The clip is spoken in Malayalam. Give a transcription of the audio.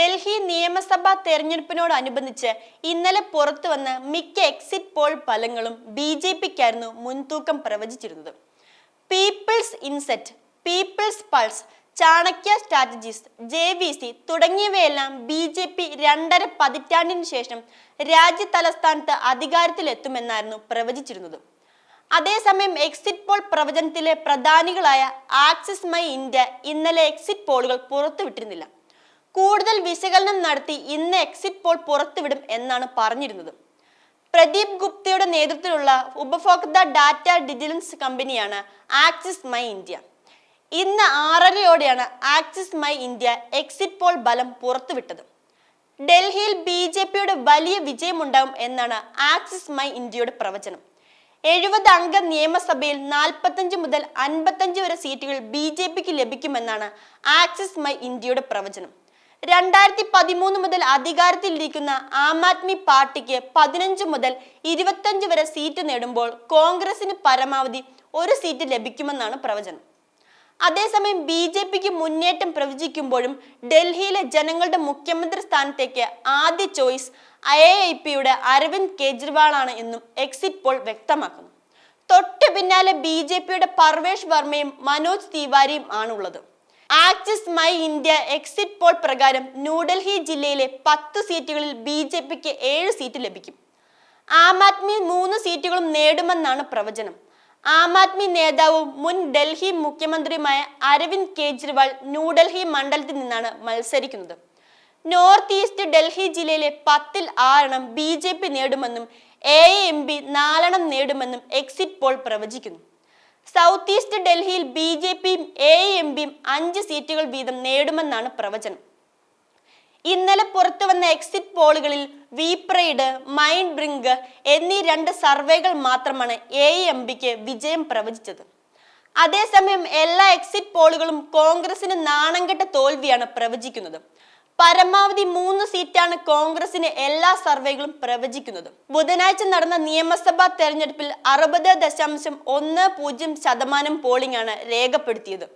ഡൽഹി നിയമസഭാ തെരഞ്ഞെടുപ്പിനോടനുബന്ധിച്ച് ഇന്നലെ പുറത്തു വന്ന മിക്ക എക്സിറ്റ് പോൾ ഫലങ്ങളും ബി ജെ പിക്കായിരുന്നു മുൻതൂക്കം പ്രവചിച്ചിരുന്നത്. People's insight people's pulse Chanakya strategies J V C തുടങ്ങിയവയെല്ലാം ബി ജെ പി രണ്ടര പതിറ്റാണ്ടിന് ശേഷം രാജ്യ തലസ്ഥാനത്ത് അധികാരത്തിലെത്തുമെന്നായിരുന്നു പ്രവചിച്ചിരുന്നത്. അതേസമയം എക്സിറ്റ് പോൾ പ്രവചനത്തിലെ പ്രധാനികളായ ആക്സിസ് മൈ ഇന്ത്യ ഇന്നലെ എക്സിറ്റ് പോളുകൾ പുറത്തുവിട്ടിരുന്നില്ല. കൂടുതൽ വിശകലനം നടത്തി ഇന്ന് എക്സിറ്റ് പോൾ പുറത്തുവിടും എന്നാണ് പറഞ്ഞിരുന്നത്. പ്രദീപ് ഗുപ്തയുടെ നേതൃത്വത്തിലുള്ള ഉപഭോക്തൃ ഡാറ്റ ഡിജിലൻസ് കമ്പനിയാണ് ആക്സിസ് മൈ ഇന്ത്യ. ഇന്ന് ആറരയോടെയാണ് Axis My India exit poll ബലം പുറത്തുവിട്ടത്. ഡൽഹിയിൽ ബി ജെ പിയുടെ വലിയ വിജയമുണ്ടാകും എന്നാണ് ആക്സിസ് മൈ ഇന്ത്യയുടെ പ്രവചനം. എഴുപത് അംഗ നിയമസഭയിൽ നാൽപ്പത്തഞ്ച് മുതൽ അൻപത്തഞ്ച് വരെ സീറ്റുകൾ ബി ജെ പിക്ക് ലഭിക്കുമെന്നാണ് ആക്സിസ് മൈ ഇന്ത്യയുടെ പ്രവചനം. രണ്ടായിരത്തി പതിമൂന്ന് മുതൽ അധികാരത്തിലിരിക്കുന്ന ആം ആദ്മി പാർട്ടിക്ക് പതിനഞ്ച് മുതൽ ഇരുപത്തഞ്ച് വരെ സീറ്റ് നേടുമ്പോൾ കോൺഗ്രസിന് പരമാവധി ഒരു സീറ്റ് ലഭിക്കുമെന്നാണ് പ്രവചനം. അതേസമയം ബി ജെ പിക്ക് മുന്നേറ്റം പ്രവചിക്കുമ്പോഴും ഡൽഹിയിലെ ജനങ്ങളുടെ മുഖ്യമന്ത്രി സ്ഥാനത്തേക്ക് ആദ്യ ചോയ്സ് ഐ ഐ പിയുടെ അരവിന്ദ് കെജ്രിവാളാണ് എന്നും എക്സിറ്റ് പോൾ വ്യക്തമാക്കുന്നു. തൊട്ടു പിന്നാലെ ബി ജെ പിയുടെ പർവേഷ് വർമ്മയും മനോജ് തിവാരിയും ആണുള്ളത്. Axis My India exit poll പ്രകാരം ന്യൂഡൽഹി ജില്ലയിലെ പത്ത് സീറ്റുകളിൽ ബി ജെ പിക്ക് ഏഴ് സീറ്റ് ലഭിക്കും. ആം ആദ്മി മൂന്ന് സീറ്റുകളും നേടുമെന്നാണ് പ്രവചനം. ആം ആദ്മി നേതാവും മുൻ ഡൽഹി മുഖ്യമന്ത്രിയുമായ അരവിന്ദ് കെജ്രിവാൾ ന്യൂഡൽഹി മണ്ഡലത്തിൽ നിന്നാണ് മത്സരിക്കുന്നത്. നോർത്ത് ഈസ്റ്റ് ഡൽഹി ജില്ലയിലെ പത്തിൽ ആറെണ്ണം ബി ജെ പി നേടുമെന്നും എ എം പി നാലെണ്ണം നേടുമെന്നും എക്സിറ്റ് പോൾ പ്രവചിക്കുന്നു. സൗത്ത് ഈസ്റ്റ് ഡൽഹിയിൽ ബി ജെ പിയും എ എം പിയും അഞ്ച് സീറ്റുകൾ വീതം നേടുമെന്നാണ് പ്രവചനം. ഇന്നലെ പുറത്തു വന്ന എക്സിറ്റ് പോളുകളിൽ വിപ്രൈഡ് മൈൻഡ് ബ്രിങ്ക് എന്നീ രണ്ട് സർവേകൾ മാത്രമാണ് എ എം പിക്ക് വിജയം പ്രവചിച്ചത്. അതേസമയം എല്ലാ എക്സിറ്റ് പോളുകളും കോൺഗ്രസിന് നാണംകെട്ട തോൽവിയാണ് പ്രവചിക്കുന്നത്. പരമാവധി മൂന്ന് സീറ്റാണ് കോൺഗ്രസിന് എല്ലാ സർവേകളും പ്രവചിക്കുന്നത്. ബുധനാഴ്ച നടന്ന നിയമസഭാ തെരഞ്ഞെടുപ്പിൽ അറുപത് ദശാംശം ഒന്ന് പൂജ്യം ശതമാനം പോളിംഗ് ആണ് രേഖപ്പെടുത്തിയത്.